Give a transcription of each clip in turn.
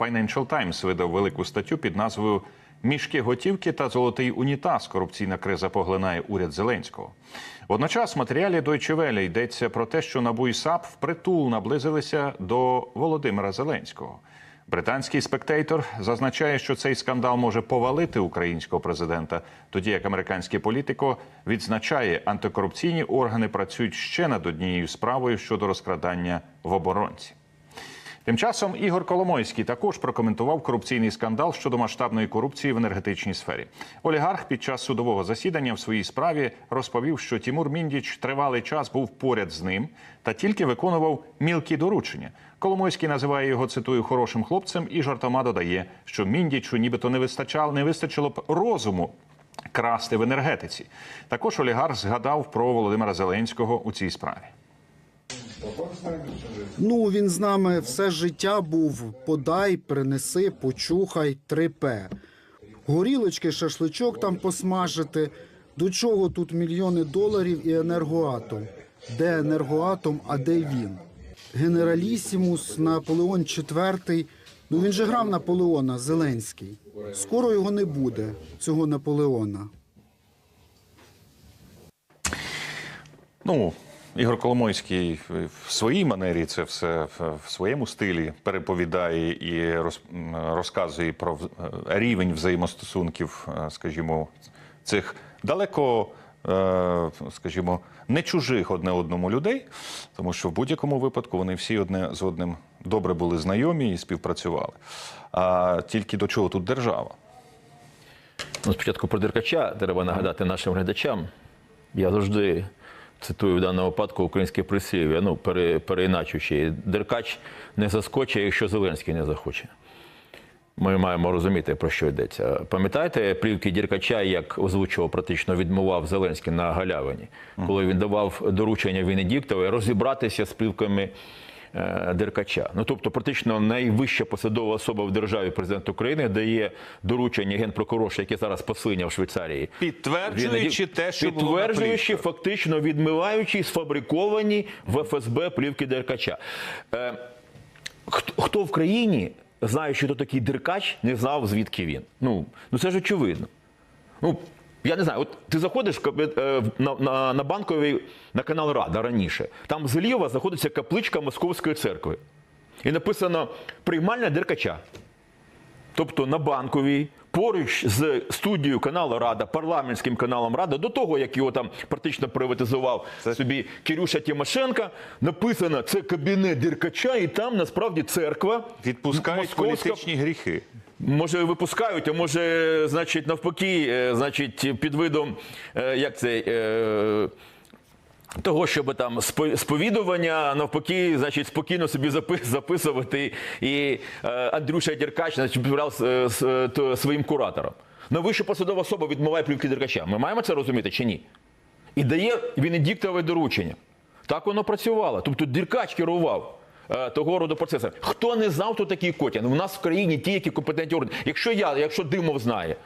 Financial Times видав велику статтю під назвою Мішки готівки та золотий унітаз. Корупційна криза поглинає уряд Зеленського. Водночас в матеріалі Deutsche Welle йдеться про те, що НАБУ і САП впритул наблизилися до Володимира Зеленського. Британський спектейтор зазначає, що цей скандал може повалити українського президента, тоді як американський політико відзначає, антикорупційні органи працюють ще над однією справою щодо розкрадання в оборонці. Тим часом Ігор Коломойський також прокоментував корупційний скандал щодо масштабної корупції в енергетичній сфері. Олігарх під час судового засідання в своїй справі розповів, що Тімур Міндіч тривалий час був поряд з ним та тільки виконував мілкі доручення. Коломойський називає його цитую хорошим хлопцем і жартома додає, що Міндічу нібито не вистачало, не вистачило б розуму. Красти в енергетиці. Також олігарх згадав про Володимира Зеленського у цій справі. Ну, він з нами все життя був. Подай, принеси, почухай, 3П. Горілочки, шашличок там посмажити. До чого тут мільйони доларів і енергоатом? Де енергоатом, а де він? Генералісімус, Наполеон IV. Ну він же грав Наполеона, Зеленський. Скоро його не буде, цього Наполеона. Ну, Ігор Коломойський в своїй манері це все в своєму стилі переповідає і роз, розказує про рівень взаємостосунків, е, скажімо, цих далеко, е, скажімо, не чужих одне одному людей, тому що в будь-якому випадку вони всі одне з одним добре були знайомі і співпрацювали. А тільки до чого тут держава? Ну, спочатку про Деркача треба нагадати нашим глядачам. Я завжди цитую в даному випадку українське прислів'я, ну, пере, переіначуючи. Деркач не заскочить, якщо Зеленський не захоче. Ми маємо розуміти, про що йдеться. Пам'ятаєте плівки Діркача, як озвучував, практично відмував Зеленський на галявині, коли він давав доручення Венедіктові розібратися з плівками Деркача. Ну тобто, практично найвища посадова особа в державі президент України дає доручення генпрокурору, який зараз послиняв в Швейцарії. Підтверджуючи те, що підтверджуючи, плівках. фактично відмиваючи сфабриковані в ФСБ плівки Деркача. Е, хто, хто в країні, знаючи, хто такий Деркач, не знав, звідки він? Ну, ну це ж очевидно. Ну, я не знаю, от ти заходиш в кабі- е, на, на, на банковий на канал Рада раніше. Там зліва знаходиться капличка Московської церкви. І написано приймальня Деркача. Тобто на банковій, поруч з студією каналу Рада, парламентським каналом Рада, до того, як його там практично приватизував собі Кирюша Тимошенко, написано це кабінет Деркача, і там насправді церква. Відпускають московська політичні гріхи. Може, випускають, а може, значить, навпаки, е, значить, під видом, е, як це. е, Того, щоб там спо- сповідування навпаки, значить, спокійно собі записувати, і Андрюша з, то- своїм куратором. Найвища посадова особа відмиває плівки Деркача. Ми маємо це розуміти чи ні? І дає Венедіктове доручення. Так воно працювало. Тобто Деркач керував того роду процесом. Хто не знав, хто такий Котян? У нас в країні ті, які компетентні органи. Якщо я, якщо Димов знає,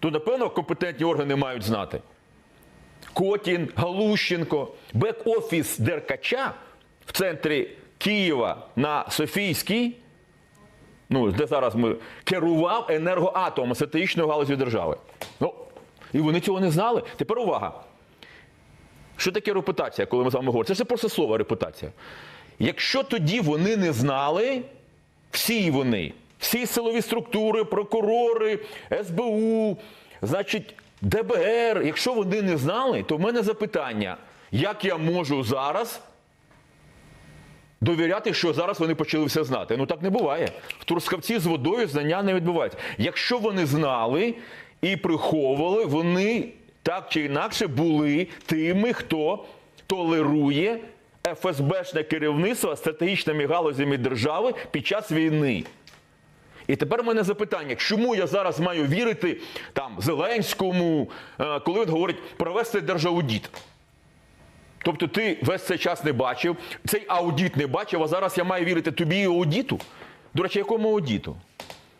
то напевно компетентні органи мають знати. Котін, Галущенко, бек-офіс Деркача в центрі Києва на Софійській, ну, де зараз ми керував енергоатомом стратегічною галузю держави. Ну, і вони цього не знали. Тепер увага. Що таке репутація, коли ми з вами говоримо? Це ж просто слово репутація. Якщо тоді вони не знали, всі вони, всі силові структури, прокурори, СБУ, значить, ДБР, якщо вони не знали, то в мене запитання, як я можу зараз довіряти, що зараз вони почали все знати. Ну так не буває. В Трускавці з водою знання не відбувається. Якщо вони знали і приховували, вони так чи інакше були тими, хто толерує ФСБшне керівництво стратегічними галузями держави під час війни. І тепер в мене запитання, чому я зараз маю вірити там Зеленському, е, коли він говорить провести держаудіт? Тобто ти весь цей час не бачив, цей аудіт не бачив, а зараз я маю вірити тобі і аудіту. До речі, якому аудіту?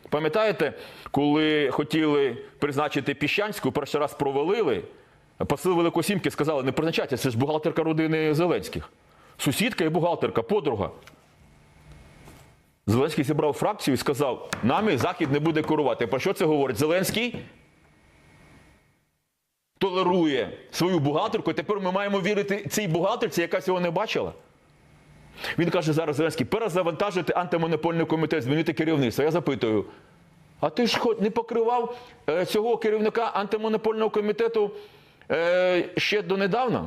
Пам'ятаєте, коли хотіли призначити Піщанську, перший раз провалили, посил Великосімки сказали, не призначайте, це ж бухгалтерка родини Зеленських. Сусідка і бухгалтерка, подруга. Зеленський зібрав фракцію і сказав: нами Захід не буде керувати. Про що це говорить? Зеленський толерує свою бухгалтерку, і тепер ми маємо вірити цій бухгалтерці, яка цього не бачила. Він каже зараз Зеленський, перезавантажити антимонопольний комітет, змінити керівництво. Я запитую, а ти ж хоч не покривав е, цього керівника антимонопольного комітету е, ще донедавна?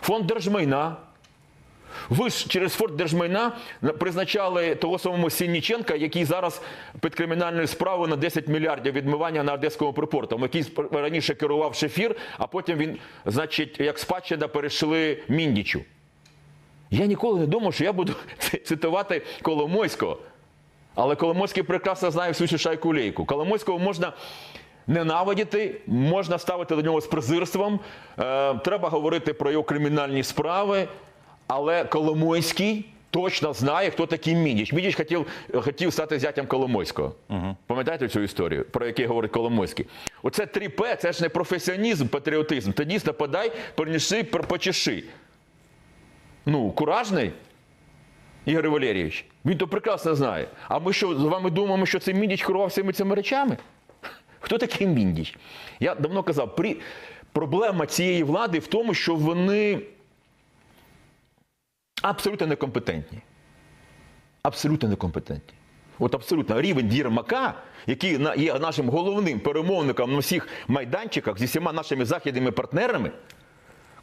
Фонд держмайна. Ви ж через фонд держмайна призначали того самого Сінніченка, який зараз під кримінальною справою на 10 мільярдів відмивання на одеському припорту, який раніше керував шефір, а потім він, значить, як спадщина перейшли Міндічу. Я ніколи не думав, що я буду цитувати Коломойського. Але Коломойський прекрасно знає всю цю шайку лейку. Коломойського можна ненавидіти, можна ставити до нього з презирством. Е, треба говорити про його кримінальні справи. Але Коломойський точно знає, хто такий Мідіч. Мідіч хотів, хотів стати зятям Коломойського. Угу. Пам'ятаєте цю історію, про яку говорить Коломойський? Оце 3П, це ж не професіоналізм, патріотизм. Ти дійсно подай, перенеси, почеши. Ну, куражний Ігор Валерійович. Він то прекрасно знає. А ми що з вами думаємо, що це Міндіч керував всіми цими речами? Хто такий Міндіч? Я давно казав, при... проблема цієї влади в тому, що вони абсолютно некомпетентні. Абсолютно некомпетентні. От абсолютно рівень Єрмака, який є нашим головним перемовником на всіх майданчиках зі всіма нашими західними партнерами,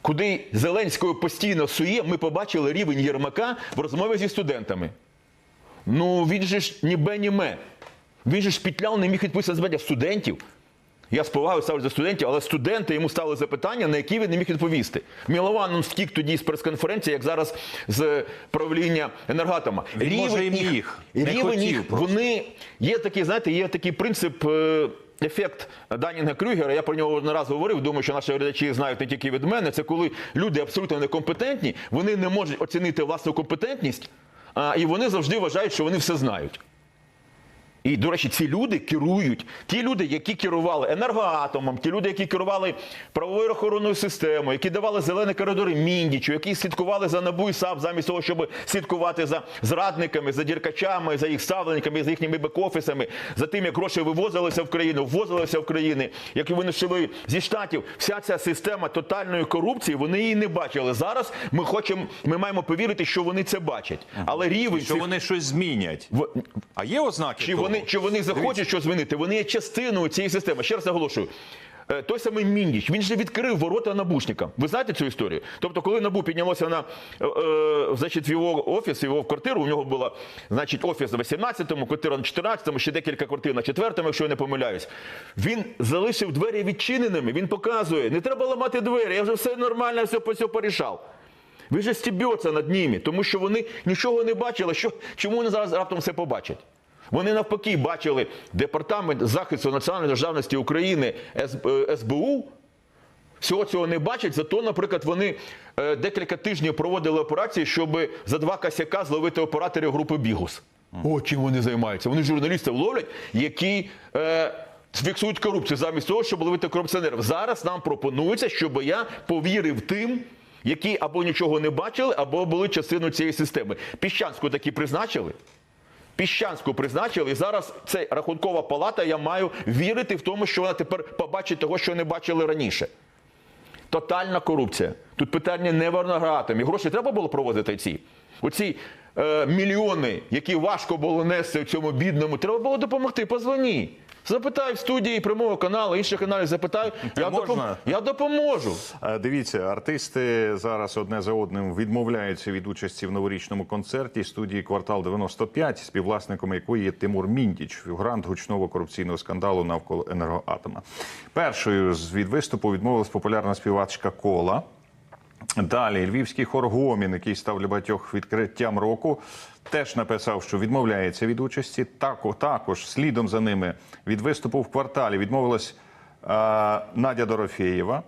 куди Зеленського постійно сує, ми побачили рівень Єрмака в розмові зі студентами. Ну, він же ж ні бе, ні ме. Він же ж пітляв, не міг відповісти на студентів. Я з повагою ставлю за студентів, але студенти йому ставили запитання, на які він не міг відповісти. Мілован втік тоді з прес-конференції, як зараз з правління енергатома. Він, може, і міг. Не рівень хотів їх, вони є такий, знаєте, є такий принцип. е, Ефект Данінга Крюгера, я про нього не раз говорив. Думаю, що наші глядачі знають не тільки від мене. Це коли люди абсолютно некомпетентні, вони не можуть оцінити власну компетентність, а, і вони завжди вважають, що вони все знають. І, до речі, ці люди керують. Ті люди, які керували енергоатомом, ті люди, які керували правовою охоронною системою, які давали зелені коридори Міндічу, які слідкували за НАБУ і САП замість того, щоб слідкувати за зрадниками, за діркачами, за їх ставленниками, за їхніми бек-офісами, за тим, як гроші вивозилися в країну, ввозилися в країни, які вони йшли зі штатів. Вся ця система тотальної корупції, вони її не бачили. Зараз ми хочемо, ми маємо повірити, що вони це бачать. Але рівень Що цих вони щось змінять. в- А є ознаки чи того? Вони, чи вони захочуть щось змінити? Вони є частиною цієї системи. Ще раз наголошую. Е, Той самий Міндіч, він же відкрив ворота набушникам. Ви знаєте цю історію? Тобто, коли набу піднялося на е, е, значить, в його офіс, в його квартиру, у нього була значить, офіс на 18-му, квартира на 14-му, ще декілька квартир на 4-му, якщо я не помиляюсь. Він залишив двері відчиненими. Він показує, не треба ламати двері, я вже все нормально, все, все порішав. Він же стібеться над ними, тому що вони нічого не бачили. Що, чому вони зараз раптом все побачать? Вони навпаки бачили департамент захисту національної державності України С- е, СБУ. Всього цього не бачать, зато, наприклад, вони е, декілька тижнів проводили операції, щоб за два косяка зловити операторів групи Бігус. О, чим вони займаються? Вони журналістів ловлять, які е, фіксують корупцію замість того, щоб ловити корупціонерів. Зараз нам пропонується, щоб я повірив тим, які або нічого не бачили, або були частиною цієї системи. Піщанську такі призначили. Піщанську призначили, і зараз це рахункова палата. Я маю вірити в тому, що вона тепер побачить того, що не бачили раніше. Тотальна корупція. Тут питання не варнограти. Гроші треба було проводити ці. Оці е, мільйони, які важко було нести цьому бідному, треба було допомогти. Позвоні. Запитай в студії прямого каналу, інших каналів запитай. Я, Можна? допом- я допоможу. Е, Дивіться, артисти зараз одне за одним відмовляються від участі в новорічному концерті студії Квартал 95, співвласником якої є Тимур Міндіч, фігурант гучного корупційного скандалу навколо енергоатома. Першою від виступу відмовилась популярна співачка Кола. Далі львівський хор Гомін, який став для багатьох відкриттям року, теж написав, що відмовляється від участі. Тако- також слідом за ними від виступу в кварталі відмовилась е, Надя Дорофєєва.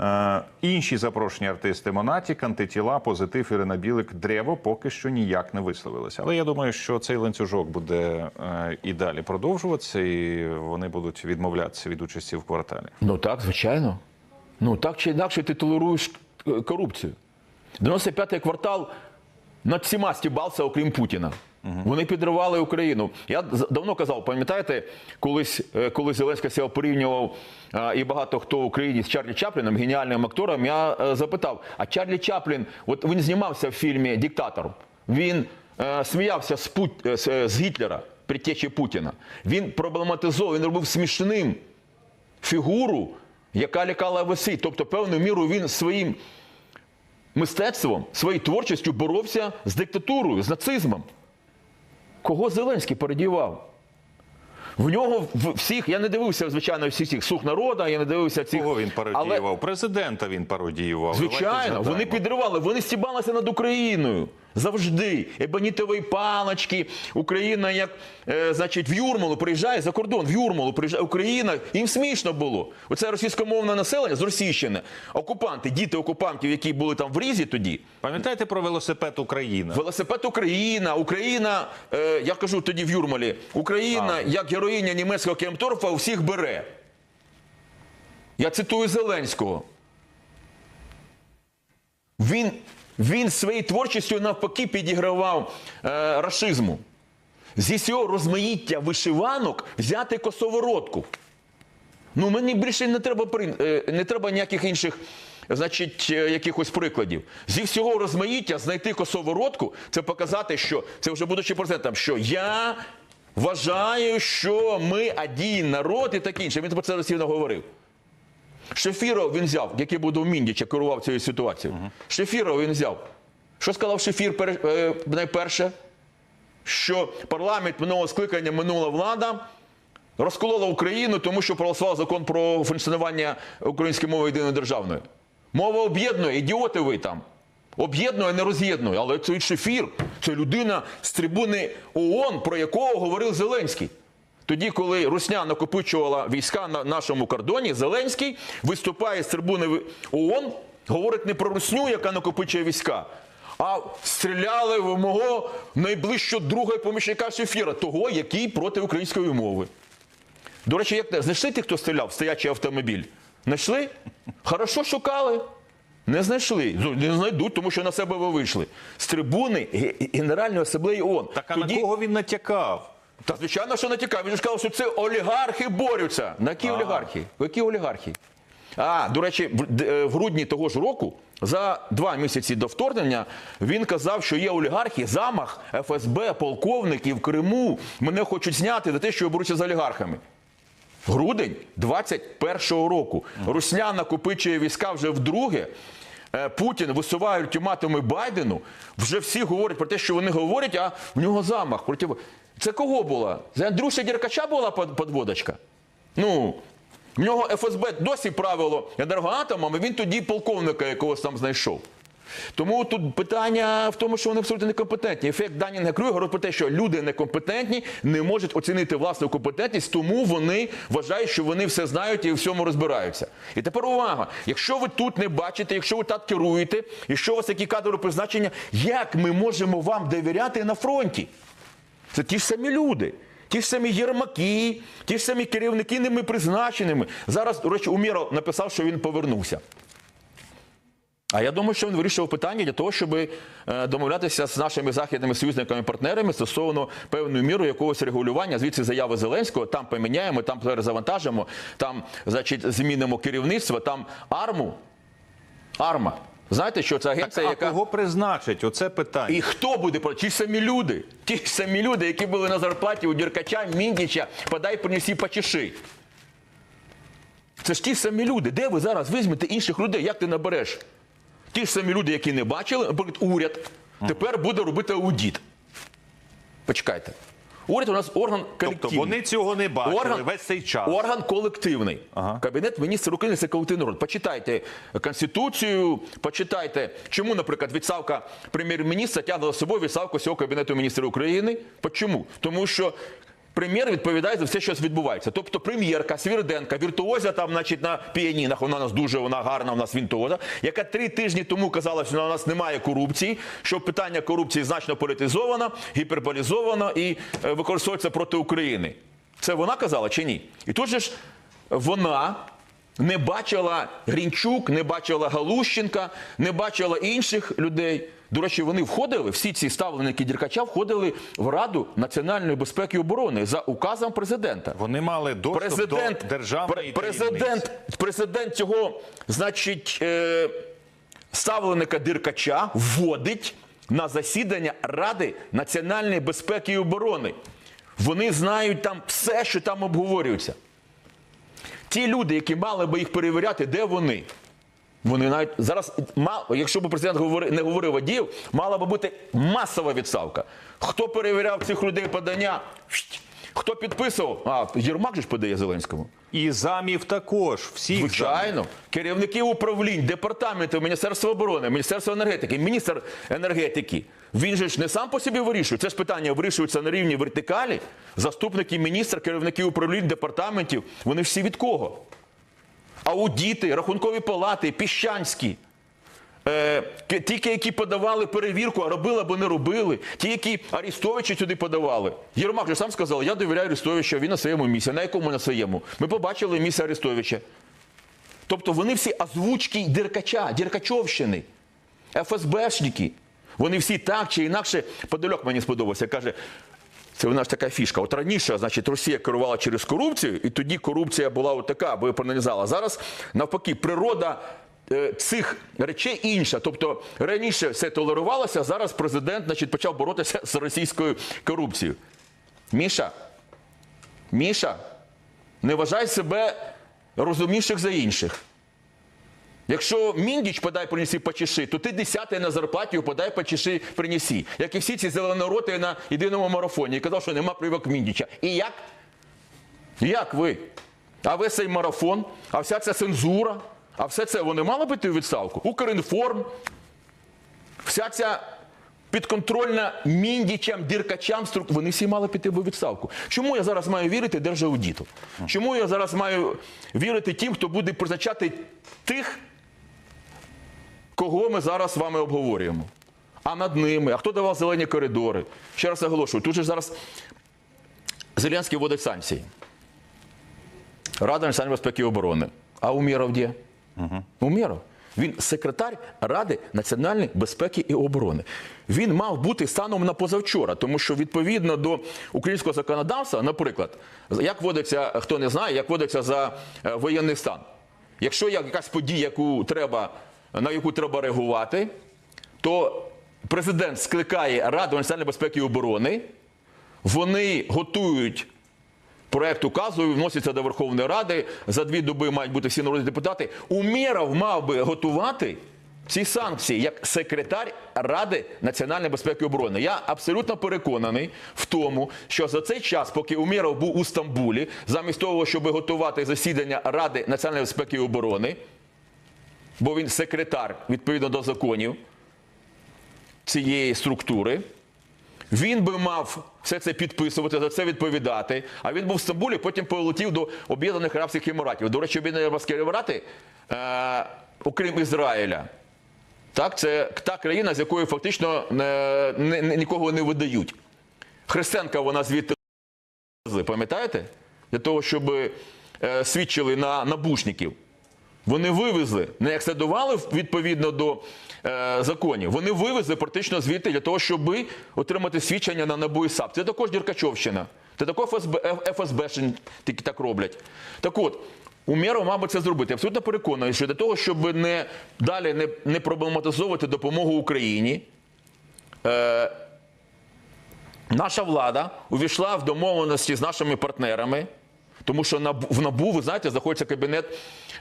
Е, інші запрошені артисти Монатік, антитіла, позитив Ірина Білик, Древо поки що ніяк не висловилися. Але я думаю, що цей ланцюжок буде е, і далі продовжуватися, і вони будуть відмовлятися від участі в кварталі. Ну так, звичайно. Ну так чи інакше ти толеруєш корупцію. 95-й квартал над всіма стібався, окрім Путіна. Вони підривали Україну. Я давно казав, пам'ятаєте, колись, е, коли Зеленський себе порівнював і багато хто в Україні з Чарлі Чапліном, геніальним актором, я е, запитав: а Чарлі Чаплін, от він знімався в фільмі Диктатор. Він е, сміявся з, Пут... е, з, з Гітлера, предтечі Путіна. Він проблематизовував, він робив смішним фігуру, яка лякала весь світ. Тобто, певною мірою він своїм мистецтвом, своєю творчістю боровся з диктатурою, з нацизмом. Кого Зеленський передівав? В нього в- всіх, я не дивився, звичайно, всіх цих слуг народа, я не дивився цих. Кого він Але, пародіював? Президента він пародіював. Звичайно, вони підривали, вони стібалися над Україною. Завжди. Ебонітові палочки. Україна, як е, значить, в Юрмалу приїжджає за кордон, в Юрмалу приїжджає Україна. Їм смішно було. Оце російськомовне населення з Російщини, окупанти, діти окупантів, які були там в Різі тоді. Пам'ятаєте про велосипед Україна? Велосипед Україна, Україна, е, я кажу тоді в Юрмалі, Україна, як героїня німецького Кемторфа, усіх бере. Я цитую Зеленського. Він, він своєю творчістю навпаки підігравав е, рашизму. Зі цього розмаїття вишиванок взяти косоворотку. Ну, мені більше не треба е, не треба ніяких інших, значить, е, якихось прикладів. Зі всього розмаїття знайти косоворотку, це показати, що це вже будучи президентом, що я вважаю, що ми один народ і таке інше. Він про це російно говорив. Шефіров він взяв, який буде у Міндіча, керував цією ситуацією. Шефіров він взяв. Що сказав Шефір пер- е, найперше? Що парламент минулого скликання, минула влада розколола Україну, тому що проголосував закон про функціонування української мови єдиної державної. Мова об'єднує, ідіоти ви там. Об'єднує, не роз'єднує. Але цей шефір, це людина з трибуни ООН, про якого говорив Зеленський. Тоді, коли Русня накопичувала війська на нашому кордоні, Зеленський виступає з трибуни ООН, говорить не про Русню, яка накопичує війська, а стріляли в мого найближчого друга помічника Шефіра, того, який проти української мови. До речі, як знайшли тих, хто стріляв в стоячий автомобіль? Знайшли? Хорошо шукали. Не знайшли. Ну, Не знайдуть, тому що на себе ви вийшли. З трибуни Генеральної асамблеї ООН. Так а на кого він натякав? Та звичайно, що натякав. Він же сказав, що це олігархи борються. На які олігархи? Які олігархи? А, до речі, в, е, в грудні того ж року, за два місяці до вторгнення, він казав, що є олігархи, замах ФСБ, полковників в Криму. Мене хочуть зняти за те, що я борюся з олігархами. Грудень 21-го року. Русня накопичує війська вже вдруге. Е, Путін висуває ультиматуми Байдену. Вже всі говорять про те, що вони говорять, а в нього замах. Проти... Це кого була? Це Андрюша Деркача була под- подводочка? Ну, в нього ФСБ досі правило енергоатомом, і він тоді полковника якогось там знайшов. Тому тут питання в тому, що вони абсолютно некомпетентні. Ефект Данінга Крюгера говорить про те, що люди некомпетентні не можуть оцінити власну компетентність, тому вони вважають, що вони все знають і в всьому розбираються. І тепер увага! Якщо ви тут не бачите, якщо ви так керуєте, якщо у вас такі кадрові призначення, як ми можемо вам довіряти на фронті? Це ті ж самі люди. Ті ж самі єрмаки, ті ж самі керівники ними призначеними. Зараз, до речі, Уміров написав, що він повернувся. А я думаю, що він вирішував питання для того, щоб е, домовлятися з нашими західними союзниками партнерами стосовно певною мірою якогось регулювання. Звідси заяви Зеленського, там поміняємо, там перезавантажимо, там, значить, змінимо керівництво, там арму. Арма. Знаєте, що це агенція, а яка. кого призначить? Оце питання. І хто буде ті самі люди? Ті самі люди, які були на зарплаті у Діркача, Міндіча, подай принесі почеши. Це ж ті самі люди. Де ви зараз візьмете інших людей? Як ти набереш? Ті ж самі люди, які не бачили, наприклад, уряд, тепер буде робити аудіт. Почекайте. Уряд у нас орган колективний. Тобто вони цього не бачили весь цей час. Орган колективний. Ага. Кабінет міністрів України це колективний орган. Почитайте Конституцію, почитайте, чому, наприклад, відставка прем'єр-міністра тягнула з собою відставку всього Кабінету міністрів України. Чому? Тому що прем'єр відповідає за все, що відбувається. Тобто прем'єрка Свірденка, віртуоза там, значить, на піанінах, вона у нас дуже вона гарна, у нас віртуоза, яка три тижні тому казала, що у нас немає корупції, що питання корупції значно політизовано, гіперболізовано і е, використовується проти України. Це вона казала чи ні? І тут же ж вона не бачила Грінчук, не бачила Галущенка, не бачила інших людей. До речі, вони входили, всі ці ставленики Діркача входили в Раду національної безпеки і оборони за указом президента. Вони мали доступ Президент, до державної пре- президент, таємниці. президент цього, значить, е, ставленика Диркача вводить на засідання Ради національної безпеки і оборони. Вони знають там все, що там обговорюється. Ті люди, які мали би їх перевіряти, де вони? Вони навіть зараз, якщо б президент говори- не говорив Адіїв, мала би бути масова відставка. Хто перевіряв цих людей подання? Хто підписував? А Єрмак же ж подає Зеленському. І замів також. Всіх замів. Звичайно, керівників управлінь, департаментів, Міністерства оборони, Міністерства енергетики, міністр енергетики. Він же ж не сам по собі вирішує. Це ж питання вирішується на рівні вертикалі. Заступники міністра, керівники управлінь, департаментів. Вони всі від кого? Аудіти, рахункові палати, піщанські. Е, ті, які подавали перевірку, а робили або не робили. Ті, які Арістовича сюди подавали. Єрмак же сам сказав, я довіряю Арістовичу, він на своєму місці. На якому на своєму? Ми побачили місце Арістовича. Тобто вони всі озвучки Деркача, Деркачовщини, ФСБшники. Вони всі так чи інакше. Подольок мені сподобався. Каже, це в нас така фішка. От раніше, значить, Росія керувала через корупцію, і тоді корупція була от така, бо я проаналізувала. Зараз навпаки, природа е, цих речей інша. Тобто раніше все толерувалося, а зараз президент значить, почав боротися з російською корупцією. Міша, Міша, не вважай себе розумніших за інших. Якщо міндіч подай принесі почеши, то ти десятий на зарплаті подай почеши принесі. Як і всі ці зеленороти на єдиному марафоні. І казав, що нема прививок міндіча. І як? Як ви? А весь цей марафон, а вся ця цензура, а все це вони мали б йти у відставку? Укрінформ, вся ця підконтрольна міндічам, діркачам, вони всі мали піти у відставку. Чому я зараз маю вірити держаудіту? Чому я зараз маю вірити тим, хто буде призначати тих, кого ми зараз з вами обговорюємо? А над ними, а хто давав зелені коридори? Ще раз наголошую, тут же зараз Зеленський вводить санкції. Рада національної безпеки і оборони. А Умєров де? Умєров. Він секретар Ради національної безпеки і оборони. Він мав бути станом на позавчора, тому що відповідно до українського законодавства, наприклад, як вводиться, хто не знає, як вводиться за е, воєнний стан. Якщо є якась подія, яку треба, на яку треба реагувати, то президент скликає Раду національної безпеки і оборони, вони готують проект указу вноситься до Верховної Ради. За дві доби мають бути всі народні депутати. Умєров мав би готувати ці санкції як секретар Ради національної безпеки і оборони. Я абсолютно переконаний в тому, що за цей час, поки Умєров був у Стамбулі, замість того, щоб готувати засідання Ради національної безпеки і оборони, бо він секретар відповідно до законів цієї структури. Він би мав все це підписувати, за це відповідати. А він був в Стамбулі, потім полетів до Об'єднаних Арабських Еміратів. До речі, Об'єднані Арабські Емірати, е, окрім Ізраїля, так, це та країна, з якою фактично е, не, не- нікого не видають. Христенка вона звідти пам'ятаєте? Для того, щоб е, свідчили на набушників. Вони вивезли, не екстрадували відповідно до е, законів. Вони вивезли практично звідти для того, щоб отримати свідчення на НАБУ і САП. Це також Діркачовщина. Це також ФСБ, ФСБ тільки так роблять. Так от, Умєров, мабуть, це зробити. Я абсолютно переконаний, що для того, щоб не далі не, не проблематизовувати допомогу Україні, е, наша влада увійшла в домовленості з нашими партнерами, тому що в НАБУ, ви знаєте, знаходиться кабінет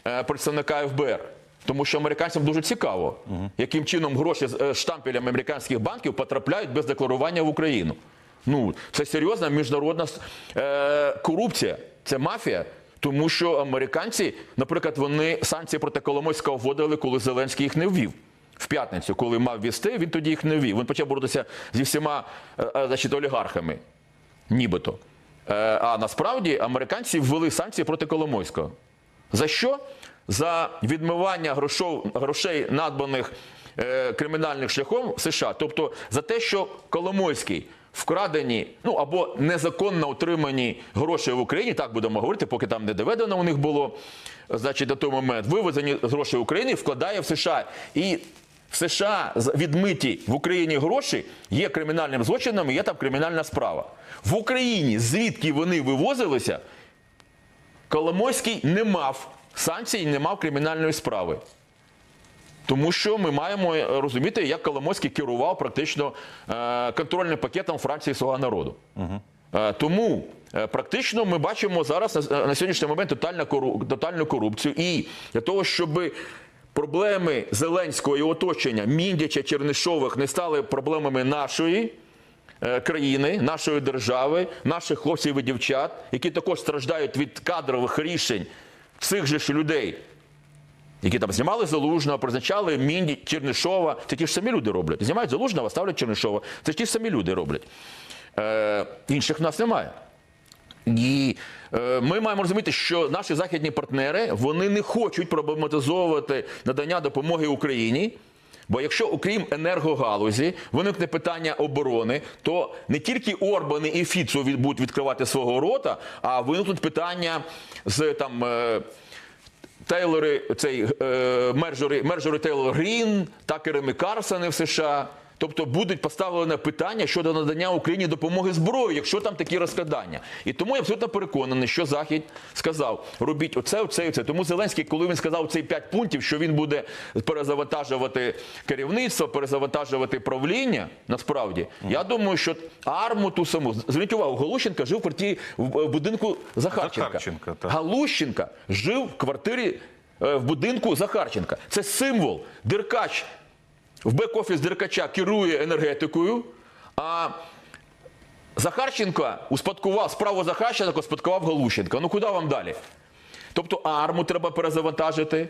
е, представника ФБР. Тому що американцям дуже цікаво, яким чином гроші з е, штампелями американських банків потрапляють без декларування в Україну. Ну, це серйозна міжнародна е, корупція, це мафія. Тому що американці, наприклад, вони санкції проти Коломойського вводили, коли Зеленський їх не ввів. В п'ятницю, коли мав ввести, він тоді їх не ввів. Він почав боротися зі всіма значить, олігархами, нібито. Е, а насправді американці ввели санкції проти Коломойського. За що? За відмивання грошов, грошей, надбаних е, кримінальним шляхом в США. Тобто за те, що Коломойський вкрадені, ну або незаконно отримані гроші в Україні, так будемо говорити, поки там не доведено у них було, значить, до того момент, вивезені з грошей України, вкладає в США. І в США відмиті в Україні гроші є кримінальним злочином, і є там кримінальна справа. В Україні, звідки вони вивозилися, Коломойський не мав санкцій, не мав кримінальної справи. Тому що ми маємо е, розуміти, як Коломойський керував практично е, контрольним пакетом Фракції Слуга народу. Е, Тому практично ми бачимо зараз на, сьогоднішній момент тотальну корупцію. І для того, щоб проблеми Зеленського і оточення Міндяча Чернишових не стали проблемами нашої країни, нашої держави, наших хлопців і дівчат, які також страждають від кадрових рішень цих же ж людей, які там знімали Залужного, призначали Мінді, Чернишова. Це ті ж самі люди роблять. Знімають Залужного, ставлять Чернишова. Це ті ж самі люди роблять. Е, інших в нас немає. І е, ми маємо розуміти, що наші західні партнери вони не хочуть проблематизовувати надання допомоги Україні. Бо якщо окрім енергогалузі виникне питання оборони, то не тільки Орбани і Фіцо будуть відкривати свого рота, а виникнуть питання з там. Е, Тейлори, цей е, мержори, мержори Тейлор Грін, Такерами Карсони в США. Тобто будуть поставлені питання щодо надання Україні допомоги зброї, якщо там такі розкрадання. І тому я абсолютно переконаний, що Захід сказав: робіть оце, оце, оце. Тому Зеленський, коли він сказав цей п'ять пунктів, що він буде перезавантажувати керівництво, перезавантажувати правління, насправді, я думаю, що арму ту саму зверніть увагу, Голущенка жив в квартирі в в будинку Захарченка. Захарченка, так. Галущенка жив в квартирі е, в будинку Захарченка. Це символ. Деркач в бек-офіс Деркача керує енергетикою, а Захарченка успадкував справу Захарченка, успадкував Галущенка. Ну куди вам далі? Тобто арму треба перезавантажити.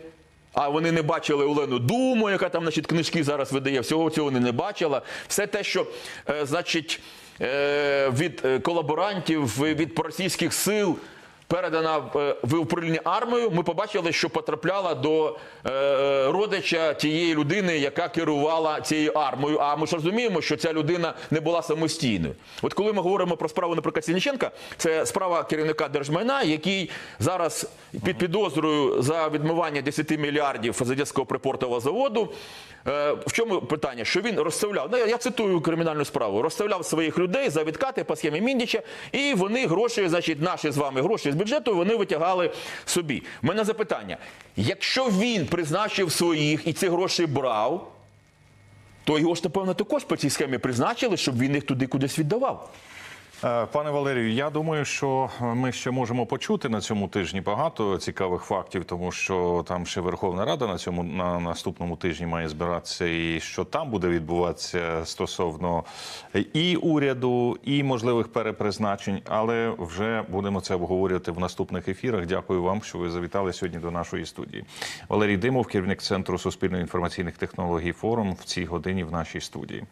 А вони не бачили Олену Думу, яка там значить, книжки зараз видає. Всього цього вони не бачила. Все те, що е, значить, е, від е, колаборантів, від проросійських сил передана е, в управління армією, ми побачили, що потрапляла до е, родича тієї людини, яка керувала цією армією. А ми ж розуміємо, що ця людина не була самостійною. От коли ми говоримо про справу наприклад, Сініченка, це справа керівника держмайна, який зараз під підозрою за відмивання 10 мільярдів з Одеського припортового заводу. Е, В чому питання? Що він розставляв? Ну, я цитую кримінальну справу. Розставляв своїх людей за відкати по схемі Міндіча, і вони гроші, значить, наші з вами гроші з бюджету, вони витягали собі. У мене запитання: якщо він призначив своїх і ці гроші брав, то його ж, напевно, також по цій схемі призначили, щоб він їх туди кудись віддавав. Е, Пане Валерію, я думаю, що ми ще можемо почути на цьому тижні багато цікавих фактів, тому що там ще Верховна Рада на цьому на наступному тижні має збиратися, і що там буде відбуватися стосовно і уряду, і можливих перепризначень. Але вже будемо це обговорювати в наступних ефірах. Дякую вам, що ви завітали сьогодні до нашої студії. Валерій Димов, керівник центру суспільно-інформаційних технологій форум в цій годині в нашій студії.